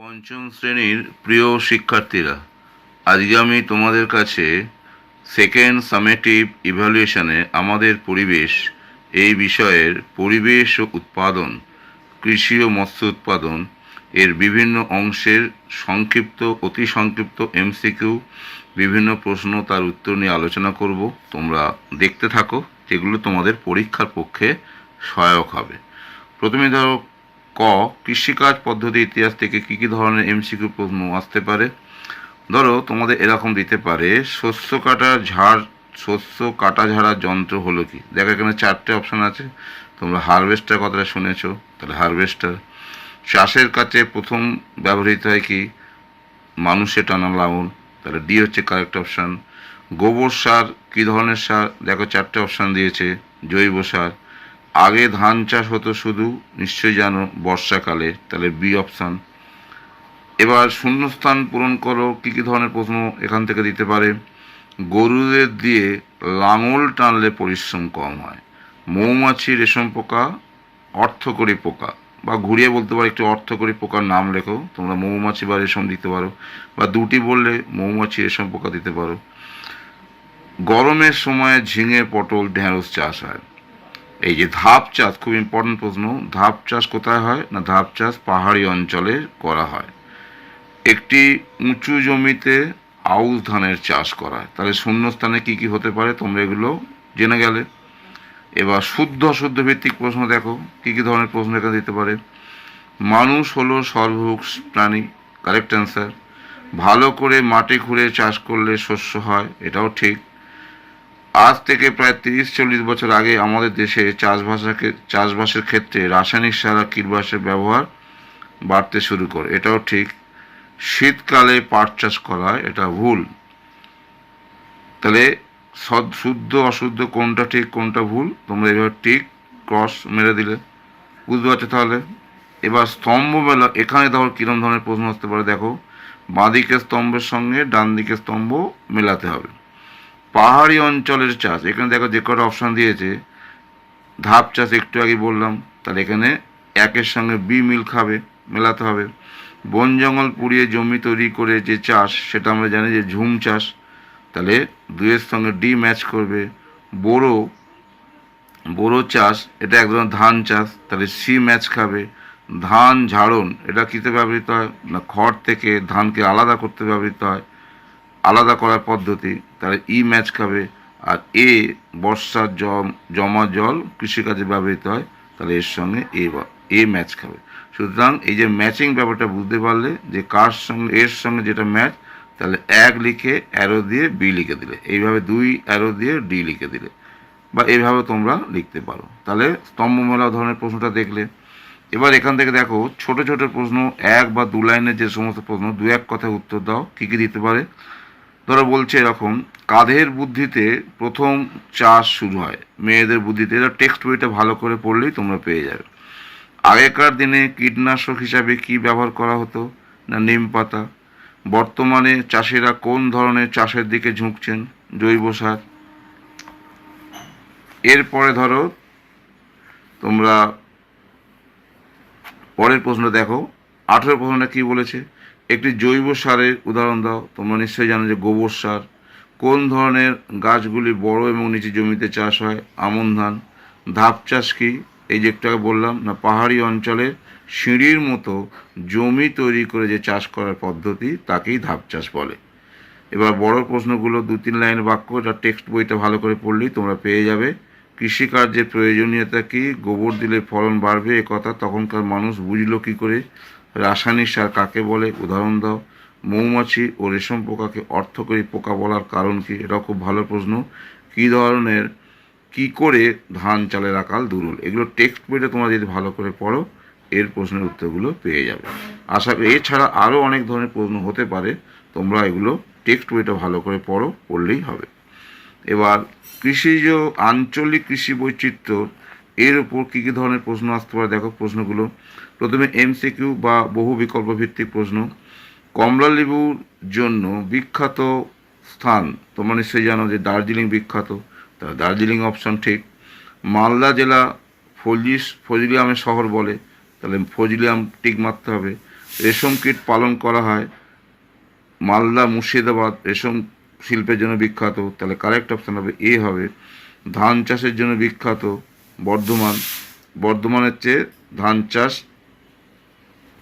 পঞ্চম শ্রেণির প্রিয় শিক্ষার্থীরা, আজকে আমি তোমাদের কাছে সেকেন্ড সামেটিভ ইভ্যালুয়েশনে আমাদের পরিবেশ, এই বিষয়ের পরিবেশ ও উৎপাদন, কৃষি ও মৎস্য উৎপাদন এর বিভিন্ন অংশের সংক্ষিপ্ত, অতি সংক্ষিপ্ত এমসিকিউ বিভিন্ন প্রশ্ন তার উত্তর নিয়ে আলোচনা করব। তোমরা দেখতে থাকো যেগুলো তোমাদের পরীক্ষার পক্ষে সহায়ক হবে। প্রথমে ধরো ক, কৃষিকাজ পদ্ধতি ইতিহাস থেকে কী কী ধরনের এমসিকিউ প্রশ্ন আসতে পারে? ধরো, তোমাদের এরকম দিতে পারে, শস্য কাটা ঝাড়, শস্য কাটা ঝাড়ার যন্ত্র হলো কি? দেখো, এখানে চারটে অপশন আছে। তোমরা হারভেস্টার কথাটা শুনেছো, তাহলে হারভেস্টার চাষের কাছে প্রথম ব্যবহৃত হয় কি? মানুষে টানা লাঙল। তাহলে ডি হচ্ছে কারেক্ট অপশান গোবর সার, কী ধরনের সার? দেখো, চারটে অপশান দিয়েছে, জৈব সার। আগে ধান চাষ হতো শুধু, নিশ্চয়ই জানো বর্ষাকালে, তাহলে বি অপশান এবার শূন্যস্থান পূরণ করো, কী কী ধরনের প্রশ্ন এখান থেকে দিতে পারে? গরুদের দিয়ে লাঙল টানলে পরিশ্রম কম হয়। মৌমাছি রেশম পোকা, অর্থকরী পোকা। বা ঘুরিয়ে বলতে পারো, একটু অর্থকরী পোকার নাম লেখো, তোমরা মৌমাছি বা রেশম দিতে পারো। বা দুটি বললে মৌমাছি রেশম পোকা দিতে পারো। গরমের সময় ঝিঙে, পটল, ঢেঁড়স চাষ হয়। এই যে ধাপ চাষ, খুব ইম্পর্টেন্ট প্রশ্ন, ধাপ চাষ কোথায় হয় না ধাপ চাষ পাহাড়ি অঞ্চলে করা হয়? একটি উঁচু জমিতে আউশ ধানের চাষ করা হয়। তাহলে শূন্যস্থানে কি কি হতে পারে? তোমরা এগুলো জেনে গেলে। এবার শুদ্ধ অশুদ্ধ ভিত্তিক প্রশ্ন দেখো, কী কী ধরনের প্রশ্ন এখানে দিতে পারে? মানুষ হলো সর্বভুক প্রাণী কারেক্ট অ্যান্সার ভালো করে মাটি খুঁড়ে চাষ করলে শস্য হয়, এটাও ঠিক। আজ থেকে প্রায় তিরিশ, চল্লিশ বছর আগে আমাদের দেশে চাষবাসাকে, চাষবাসের ক্ষেত্রে রাসায়নিক সার আর কীটবাসের ব্যবহার বাড়তে শুরু করে। এটাও ঠিক। শীতকালে পাট চাষ করা এটা ভুল। তাহলে সদ, শুদ্ধ, অশুদ্ধ কোনটা ঠিক, কোনটা ভুল? তোমরা এভাবে ঠিক ক্রস মেরে দিলে। বুঝতে পারছ তাহলে? এবার স্তম্ভ মেলা এখানে ধর কীরকম ধরনের প্রশ্ন আসতে পারে। দেখো বাঁদিকে স্তম্ভের সঙ্গে ডান দিকের স্তম্ভ মেলাতে হবে। পাহাড়ি অঞ্চলের চাষ, এখানে দেখো যে কটা অপশান দিয়েছে, ধাপ চাষ একটু আগে বললাম, তাহলে এখানে একের সঙ্গে বি মিল খাবে, মেলাতে হবে। বন জঙ্গল পুড়িয়ে জমি তৈরি করে যে চাষ, সেটা আমরা জানি যে ঝুম চাষ, তাহলে দুয়ের সঙ্গে ডি ম্যাচ করবে। বোরো বোরো চাষ, এটা এক ধরনের ধান চাষ, তাহলে সি ম্যাচ খাবে। ধান ঝাড়ন, এটা কীতে ব্যবহৃত হয়? না খড় থেকে ধানকে আলাদা করতে ব্যবহৃত হয়? আলাদা করার পদ্ধতি। তাহলে ই ম্যাচ খাবে। আর এ বর্ষার জম জল কৃষিকাজে ব্যবহৃত হয়, তাহলে এর সঙ্গে এ এ ম্যাচ খাবে। সুতরাং এই যে ম্যাচিং ব্যাপারটা বুঝতে পারলে যে কার সঙ্গে, এর সঙ্গে যেটা ম্যাচ তাহলে এক লিখে অ্যারো দিয়ে বি লিখে দিলে। এইভাবে দুই অ্যারো দিয়ে ডি লিখে দিলে। বা এইভাবে তোমরা লিখতে পারো। তাহলে স্তম্ভ মেলা ধরনের প্রশ্নটা দেখলে। এবার এখান থেকে দেখো, ছোট ছোট প্রশ্ন, এক বা দু লাইনের যে সমস্ত প্রশ্ন, দু এক কথায় উত্তর দাও, কী কী দিতে পারে। ধরো বলছে এরকম, কাঁধের বুদ্ধিতে প্রথম চাষ শুরু হয়, মেয়েদের বুদ্ধিতে। এটা টেক্সট বইটা ভালো করে পড়লেই তোমরা পেয়ে যাবে। আগেকার দিনে কীটনাশক হিসাবে কি ব্যবহার করা হতো না নিম পাতা? বর্তমানে চাষিরা কোন ধরনের চাষের দিকে ঝুঁকছেন? জৈব সার? এরপরে ধরো, তোমরা পরের প্রশ্ন দেখো। আঠেরো প্রশ্নটা কী বলেছে? একটি জৈব সারের উদাহরণ দাও। তোমরা নিশ্চয়ই জানো যে গোবর সার কোন ধরনের গাছগুলি বড় এবং নিচু জমিতে চাষ হয়? আমন ধান। ধাপ চাষ কি? এই যে একটু বললাম না, পাহাড়ি অঞ্চলের সিঁড়ির মতো জমি তৈরি করে যে চাষ করার পদ্ধতি, তাকেই ধাপ চাষ বলে। এবার বড় প্রশ্নগুলো দু তিন লাইনের বাক্য যা টেক্সট বইটা ভালো করে পড়লেই তোমরা পেয়ে যাবে। কৃষিকার্যের প্রয়োজনীয়তা কি? গোবর দিলে ফলন বাড়বে এ কথা তখনকার মানুষ বুঝলো কী করে? রাসায়নিক সার কাকে বলে? উদাহরণ দাও। মৌমাছি ও রেশম পোকাকে অর্থকরী পোকা বলার কারণ কি? এটাও খুব ভালো প্রশ্ন। কী ধরনের, কি করে ধান চালের আকাল দুরুল? এগুলো টেক্সট বইটা তোমরা যদি ভালো করে পড়ো, এর প্রশ্নের উত্তরগুলো পেয়ে যাবে। আশা করি এছাড়া আরও অনেক ধরনের প্রশ্ন হতে পারে। তোমরা এগুলো টেক্সট বইটা ভালো করে পড়ো, পড়লেই হবে। এবার, কৃষিজ আঞ্চলিক কৃষি বৈচিত্র্য, এর উপর কী কী ধরনের প্রশ্ন আসতে পারে? দেখো প্রশ্নগুলো। প্রথমে এমসিকিউ বা বহু বিকল্প ভিত্তিক প্রশ্ন কমলালেবুর জন্য বিখ্যাত স্থান, তোমরা নিশ্চয়ই জানো যে দার্জিলিং বিখ্যাত, তা দার্জিলিং অপশন ঠিক। মালদা জেলা ফজলি ফজলিয়ামের শহর বলে, তাহলে ফজলিয়াম টিক মারতে হবে। রেশম কীট পালন করা হয় মালদা মুর্শিদাবাদ, রেশম শিল্পের জন্য বিখ্যাত, তাহলে কারেক্ট অপশান হবে এ হবে। ধান চাষের জন্য বিখ্যাত বর্ধমান। বর্ধমানের চেয়ে ধান চাষ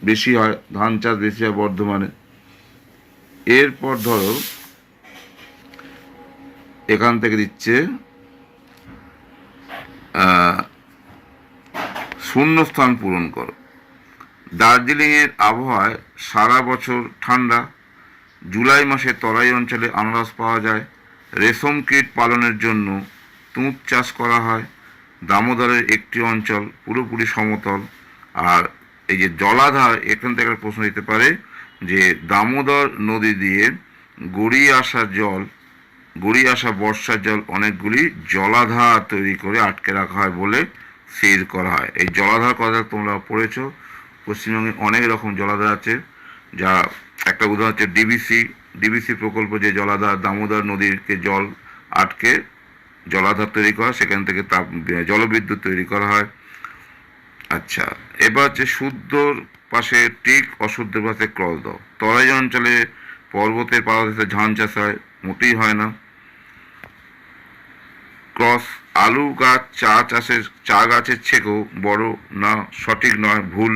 বেশি হয়, ধান চাষ বেশি হয় বর্ধমানে। এরপর ধরো, এখান থেকে দিচ্ছে শূন্যস্থান পূরণ করো। দার্জিলিংয়ের আবহাওয়ায় সারা বছর ঠান্ডা, জুলাই মাসে তরাই অঞ্চলে আনারস পাওয়া যায়। রেশম কীট পালনের জন্য তুঁত চাষ করা হয়। দামোদরের একটি অঞ্চল পুরোপুরি সমতল, আর এই যে জলাধার, এখান থেকে একটা প্রশ্ন দিতে পারে যে দামোদর নদী দিয়ে গড়িয়ে আসা জল, গড়িয়ে আসা বর্ষার জল অনেকগুলি জলাধার তৈরি করে আটকে রাখা হয় বলে স্থির করা হয়। এই জলাধার কথা তোমরা পড়েছ, পশ্চিমবঙ্গে অনেক রকম জলাধার আছে, যা একটা উদাহরণ হচ্ছে ডিবিসি। ডিবিসি প্রকল্প যে জলাধার, দামোদর নদীকে জল আটকে জলাধার তৈরি করা, সেখান থেকে তাপ, জলবিদ্যুৎ তৈরি করা হয়। আচ্ছা এবার হচ্ছে শুদ্ধর পাশে টিক অশুদ্ধের পাশে ক্রস দাও। তরাই অঞ্চলে পর্বতের পাদদেশে ধান চাষ হয়, মোটেই হয় না। ক্রস, আলু গাছ, চা চাষের, চা গাছের থেকেও বড় না সঠিক নয়, ভুল।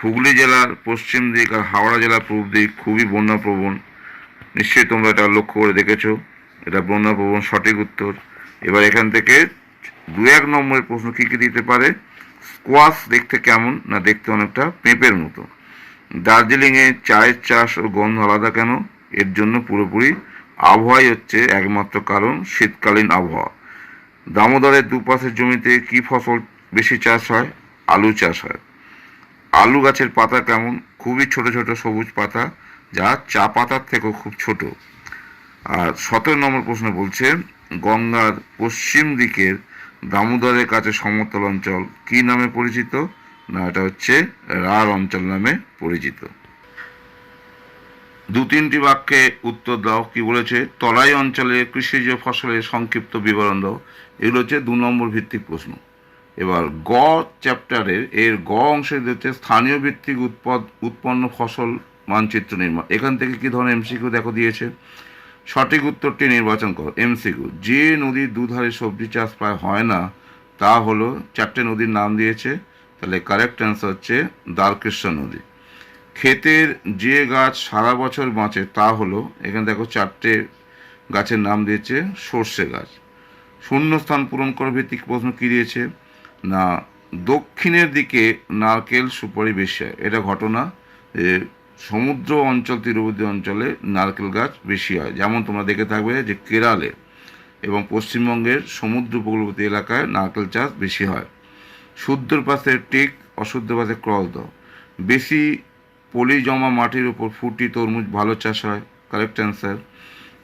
হুগলি জেলার পশ্চিম দিক আর হাওড়া জেলার পূর্ব দিক খুবই বন্যাপ্রবণ। নিশ্চয়ই তোমরা এটা লক্ষ্য করে দেখেছ। এটা বন্যাপ্রবণ সঠিক উত্তর। এবার এখান থেকে দু এক নম্বরের প্রশ্ন কী কী দিতে পারে? স্কোয়াশ দেখতে কেমন না দেখতে অনেকটা পেঁপের মতো? দার্জিলিংয়ে চায়ের চাষ ও গন্ধ আলাদা কেন? এর জন্য পুরোপুরি আবহাওয়াই হচ্ছে একমাত্র কারণ শীতকালীন আবহাওয়া। দামোদরের দুপাশের জমিতে কি ফসল বেশি চাষ হয়? আলু চাষ হয়। আলু গাছের পাতা কেমন? খুবই ছোট ছোট সবুজ পাতা, যা চা পাতার থেকেও খুব ছোট। আর সতেরো নম্বর প্রশ্ন বলছে, গঙ্গার পশ্চিম দিকের দামোদরের কাছে সমতল অঞ্চল কি নামে পরিচিত? না, এটা হচ্ছে রার অঞ্চল নামে পরিচিত। দু তিনটি বাক্যে উত্তর দাও, কি বলেছে? তরাই অঞ্চলে কৃষিজ ফসলের সংক্ষিপ্ত বিবরণ দাও। এগুলো হচ্ছে দু নম্বর ভিত্তিক প্রশ্ন। এবার গ চ্যাপ্টারের, এর গ অংশে দিচ্ছে স্থানীয় ভিত্তিক উৎপদ উৎপন্ন ফসল মানচিত্র নির্মাণ এখান থেকে কি ধরনের এমসিকিউ দেখো দিয়েছে? সঠিক উত্তরটি নির্বাচন করো, এমসিকিউ। যে নদীর দুধারে সবজি চাষ প্রায় হয় না, তা হলো চারটে নদীর নাম দিয়েছে, তাহলে কারেক্ট অ্যান্সার হচ্ছে দ্বারকৃষ্ণ নদী। ক্ষেতের যে গাছ সারা বছর বাঁচে, তা হলো, এখানে দেখো চারটে গাছের নাম দিয়েছে, সর্ষে গাছ। শূন্যস্থান পূরণ করার ভিত্তিক প্রশ্ন কী দিয়েছে? না, দক্ষিণের দিকে নারকেল সুপারি বেশি হয়। এটা ঘটনা সমুদ্র অঞ্চল তীরবর্তী অঞ্চলে নারকেল গাছ বেশি হয়। যেমন তোমরা দেখে থাকবে যে কেরালে এবং পশ্চিমবঙ্গের সমুদ্র উপকূলবর্তী এলাকায় নারকেল চাষ বেশি হয়। শুদ্ধর পাশে টেক, অশুদ্ধ পাশে ক্রস দাও বেশি পলি জমা মাটির উপর ফুটি তরমুজ ভালো চাষ হয় কারেক্ট অ্যান্সার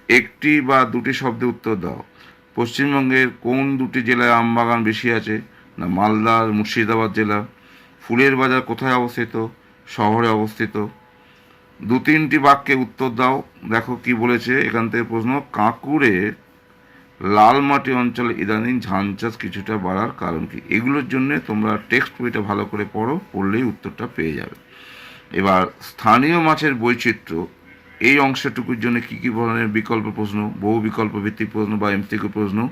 একটি বা দুটি শব্দে উত্তর দাও। পশ্চিমবঙ্গের কোন দুটি জেলায় আম বাগান বেশি আছে? না, মালদা মুর্শিদাবাদ জেলা। ফুলের বাজার কোথায় অবস্থিত? শহরে অবস্থিত। দু তিনটি বাক্যে উত্তর দাও। দেখো কি বলেছে এখান থেকে প্রশ্ন, কাঁকুড়ে লাল মাটি অঞ্চলে ইদানিং ধান চাষ কিছুটা বাড়ার কারণ কি? এগুলোর জন্য তোমরা টেক্সট বইটা ভালো করে পড়ো, পড়লেই উত্তরটা পেয়ে যাবে। এবার, স্থানীয় মাছের বৈচিত্র্য, এই অংশটুকুর জন্য কী কী ধরনের বিকল্প প্রশ্ন? বহু বিকল্প ভিত্তিক প্রশ্ন বা এমসিকিউ প্রশ্ন।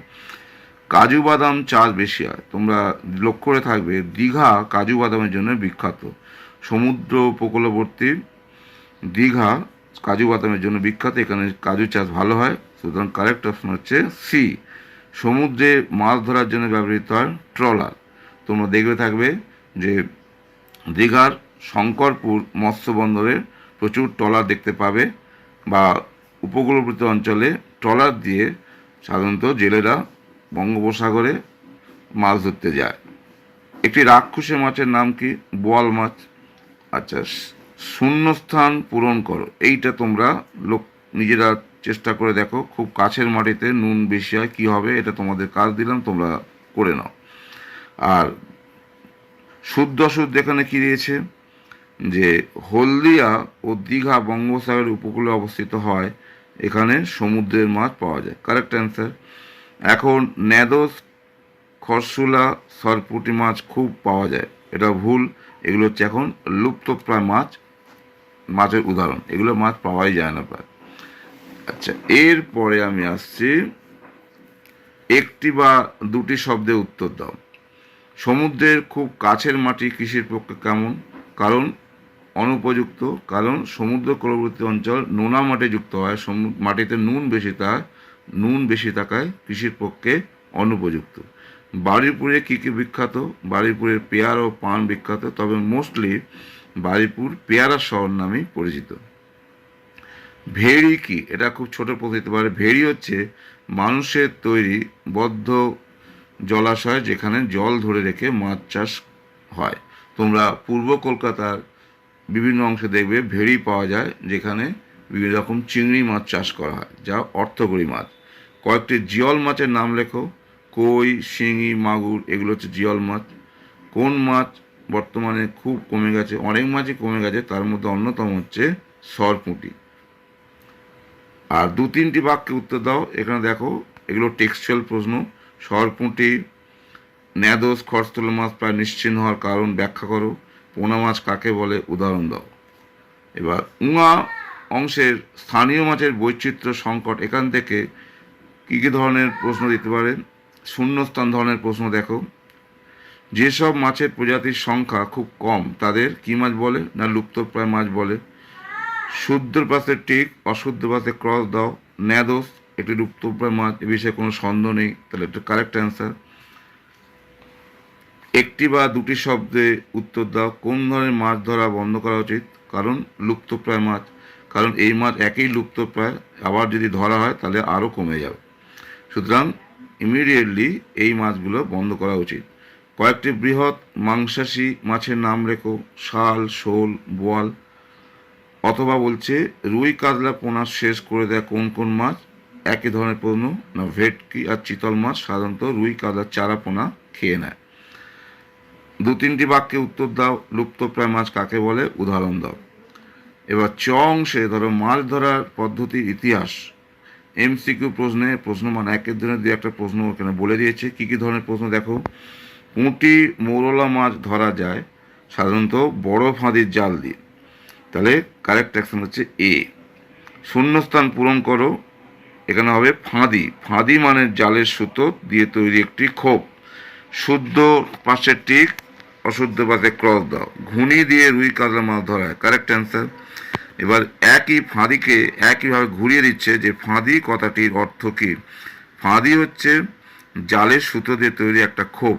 কাজু বাদাম চাষ বেশি হয়। তোমরা লক্ষ্য করে থাকবে, দীঘা কাজু বাদামের জন্য বিখ্যাত। সমুদ্র উপকূলবর্তী দীঘা, কাজু বাদামের জন্য বিখ্যাত, এখানে কাজু চাষ ভালো হয়। সুতরাং কারেক্ট অপশন হচ্ছে সি সমুদ্রে মাছ ধরার জন্য ব্যবহৃত হয় ট্রলার তোমরা দেখবে থাকবে যে দীঘার শঙ্করপুর মৎস্য বন্দরে প্রচুর ট্রলার দেখতে পাবে বা উপকূলবর্তী অঞ্চলে ট্রলার দিয়ে সাধারণত জেলেরা বঙ্গোপসাগরে মাছ ধরতে যায়। একটি রাক্ষসে মাছের নাম কি? বোয়াল মাছ। আচ্ছা শূন্যস্থান পূরণ করো। এইটা তোমরা লোক নিজেরা চেষ্টা করে দেখো। খুব কাছের মাটিতে নুন বেশি হয়, কী হবে এটা তোমাদের কাজ দিলাম, তোমরা করে নাও। আর শুদ্ধ অশুদ্ধ এখানে কী দিয়েছে? যে হলদিয়া ও দীঘা বঙ্গোপসাগরের উপকূলে অবস্থিত হয়, এখানে সমুদ্রের মাছ পাওয়া যায়। কারেক্ট অ্যান্সার এখন ন্যাদোস, খরসুলা, সরপুটি মাছ খুব পাওয়া যায়। এটা ভুল। এগুলো হচ্ছে এখন লুপ্তপ্রায় মাছ মাছের উদাহরণ, এগুলো মাছ পাওয়াই যায় না প্রায়। আচ্ছা এরপরে আমি আসছি, একটি বা দুটি শব্দে উত্তর দাও। সমুদ্রের খুব কাছের মাটি কৃষির পক্ষে কেমন? কারণ অনুপযুক্ত, কারণ সমুদ্র কূলবর্তী অঞ্চল নোনা মাটি যুক্ত হয় মাটিতে নুন বেশি তার নুন বেশি থাকায় কৃষির পক্ষে অনুপযুক্ত। বারুইপুরে কী কী বিখ্যাত? বারুইপুরের পেয়ার ও পান বিখ্যাত, তবে মোস্টলি বারুইপুর পেয়ারা শহর নামেই পরিচিত। ভেড়ি কি? এটা খুব ছোট প্রশ্ন হতে পারে। ভেড়ি হচ্ছে মানুষের তৈরি বদ্ধ জলাশয় যেখানে জল ধরে রেখে মাছ চাষ হয়। তোমরা পূর্ব কলকাতার বিভিন্ন অংশে দেখবে ভেড়ি পাওয়া যায় যেখানে বিভিন্ন রকম চিংড়ি মাছ চাষ করা হয়, যা অর্থকরী মাছ। কয়েকটি জিয়ল মাছের নাম লেখো। কই, শিঙি, মাগুর, এগুলো হচ্ছে জিয়ল মাছ। কোন মাছ বর্তমানে খুব কমে গেছে, অনেক মাছই কমে গেছে, তার মধ্যে অন্যতম হচ্ছে সরপুঁটি। আর দু তিনটি বাক্যে উত্তর দাও, এখানে দেখো, এগুলো টেক্সচুয়াল প্রশ্ন। সরপুঁটি, ন্যাদোস, খরস্তল মাছ প্রায় নিশ্চিহ্ন হওয়ার কারণ ব্যাখ্যা করো। পোনা মাছ কাকে বলে? উদাহরণ দাও। এবার উঙা অংশের স্থানীয় মাছের বৈচিত্র্য সংকট এখান থেকে কী কী ধরনের প্রশ্ন দিতে পারে? শূন্যস্থান ধরনের প্রশ্ন দেখো। যেসব মাছের প্রজাতির সংখ্যা খুব কম, তাদের কী মাছ বলে না লুপ্তপ্রায় মাছ বলে? শুদ্ধর পাশে টিক অশুদ্ধ পাশে ক্রস দাও, ন্যাদোস একটি লুপ্তপ্রায় মাছ, এ বিষয়ে কোনো সন্দেহ নেই। তাহলে একটা কারেক্ট অ্যান্সার একটি বা দুটি শব্দে উত্তর দাও, কোন ধরনের মাছ ধরা বন্ধ করা উচিত? কারণ লুপ্তপ্রায় মাছ, কারণ এই মাছ একই লুপ্তপ্রায়, আবার যদি ধরা হয় তাহলে আরও কমে যাবে। সুতরাং ইমিডিয়েটলি এই মাছগুলো বন্ধ করা উচিত। কয়েকটি বৃহৎ মাংসাশী মাছের নাম রেখো, শাল, শোল, বোয়াল। অথবা বলছে, রুই কাতলা পোনা শেষ করে দেয় কোন কোন মাছ? একই ধরনের প্রশ্ন, না, ভেটকি আর চিতল মাছ সাধারণত রুই কাতলার চারা পোনা খেয়ে নেয়। দু তিনটি বাক্যে উত্তর দাও লুপ্তপ্রায় মাছ কাকে বলে? উদাহরণ দাও। এবার চ অংশে ধরো, মাছ ধরার পদ্ধতির ইতিহাস। এমসিকিউ প্রশ্নে প্রশ্ন মানে একের দিনের দু একটা প্রশ্ন এখানে বলে দিয়েছে। কী কী ধরনের প্রশ্ন দেখো? পুঁটি মৌরলা মাছ ধরা যায় সাধারণত বড় ফাঁদির জাল দিয়ে। তাহলে কারেক্ট অ্যাকশন হচ্ছে এ শূন্যস্থান পূরণ করো। এখানে হবে ফাঁদি। ফাঁদি মানে জালের সুতো দিয়ে তৈরি একটি খোপ। শুদ্ধ পাশের টিক, অশুদ্ধ পাশে ক্রস দাও। ঘুনি দিয়ে রুই কাতলা মাছ ধরা হয়। কারেক্ট অ্যান্সার এবার একই ফাঁদিকে একইভাবে ঘুরিয়ে দিচ্ছে যে ফাঁদি কথাটির অর্থ কী? ফাঁদি হচ্ছে জালের সুতো দিয়ে তৈরি একটা খোপ।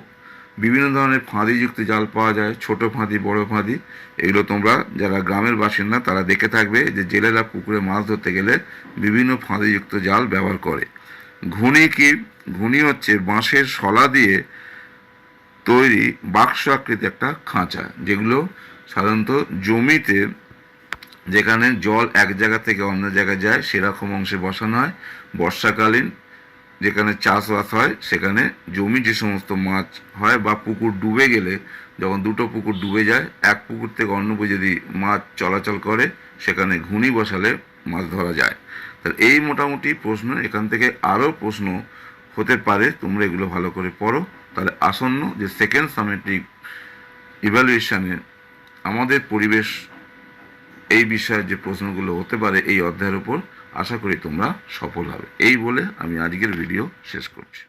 বিভিন্ন ধরনের ফাঁদিযুক্ত জাল পাওয়া যায়, ছোট ফাঁদি, বড় ফাঁদি। এগুলো তোমরা যারা গ্রামের বাসিন্দা, তারা দেখে থাকবে যে জেলেরা পুকুরে মাছ ধরতে গেলে বিভিন্ন ফাঁদিযুক্ত জাল ব্যবহার করে। ঘুনি কি? ঘুনি হচ্ছে বাঁশের শলা দিয়ে তৈরি বাক্স আকৃতি একটা খাঁচা, যেগুলো সাধারণত জমিতে যেখানে জল এক জায়গা থেকে অন্য জায়গায় যায়, সেরকম অংশে বসানো হয়। বর্ষাকালীন যেখানে চাষবাস হয়, সেখানে জমি যে সমস্ত মাছ হয় বা পুকুর ডুবে গেলে যখন দুটো পুকুর ডুবে যায়, এক পুকুর থেকে অন্য যদি মাছ চলাচল করে, সেখানে ঘুনি বসালে মাছ ধরা যায়। তাহলে এই মোটামুটি প্রশ্ন, এখান থেকে আরও প্রশ্ন হতে পারে, তোমরা এগুলো ভালো করে পড়ো। তাহলে আসন্ন যে সেকেন্ড সামেটিক ইভ্যালুয়েশনে আমাদের পরিবেশ এই বিষয়ে যে প্রশ্নগুলো হতে পারে এই অধ্যায়ের উপর আশা করি তোমরা সফল হবে। এই বলে আমি আজকের ভিডিও শেষ করছি।